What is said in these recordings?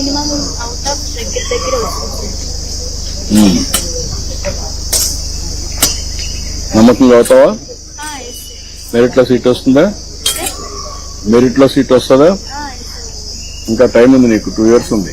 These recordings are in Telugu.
మినిమం అవుట్ ఆఫ్ దగ్గర దగ్గర వస్తుంది. ఉమ్. నమ్మకంగా అవుతావా మెరిట్లో సీట్ వస్తుందా? మెరిట్లో సీట్ వస్తుందా? ఇంకా టైం ఉంది నీకు టూ ఇయర్స్ ఉంది.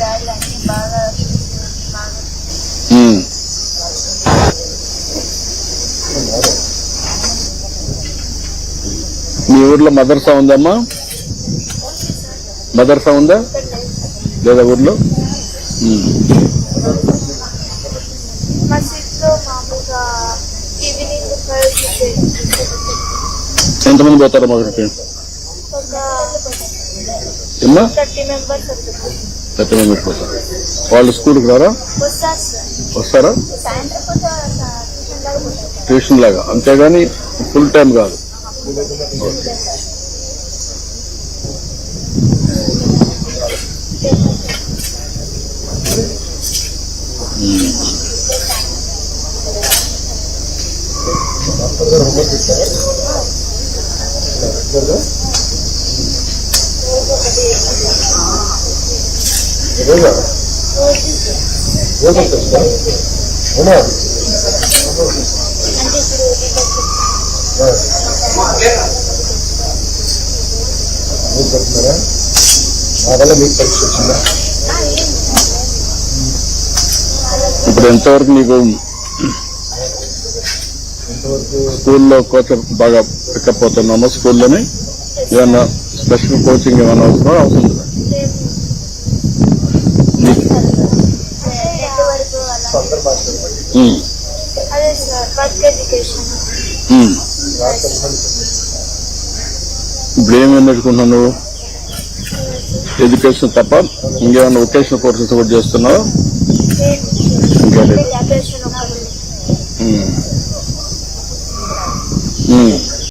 గాలి అన్ని బాగా బాగా ఉమ్. మీ ఊర్లో మదర్సా ఉందమ్మా మదర్సా ఉందా లేదా ఊర్లో? ఎంతమంది పోతారమ్మా అక్కడికి ఏమ్మా థర్టీ మెంబర్స్ వస్తారు వాళ్ళు స్కూల్కి రారా? వస్తారు ట్యూషన్ లాగా పోతారు ట్యూషన్ లాగా. అంతేగాని ఫుల్ టైం కాదు. ఇప్పుడు మీరు చెప్తున్నారా నా వల్ల మీకు పరీక్ష వచ్చిందా ఇప్పుడు ఎంతవరకు నీకు స్కూల్లో కోచ్ బాగా పికప్ అవుతున్నామా? స్కూల్లోనే? ఏమన్నా స్పెషల్ కోచింగ్ ఏమైనా అవసరం అవసరం ఉందా? నీకు ఎంత వరకు అలా అందరు మాట్లాడండి ఉమ్, అదే సార్ వర్క్ ఎడ్యుకేషన్. ఉమ్. ఇప్పుడు ఏమేమి నేర్చుకుంటున్నావు నువ్వు? ఎడ్యుకేషన్ తప్ప ఇంకేమైనా వొకేషనల్ కోర్సెస్ కూడా చేస్తున్నావు? ఇంకా లేదు.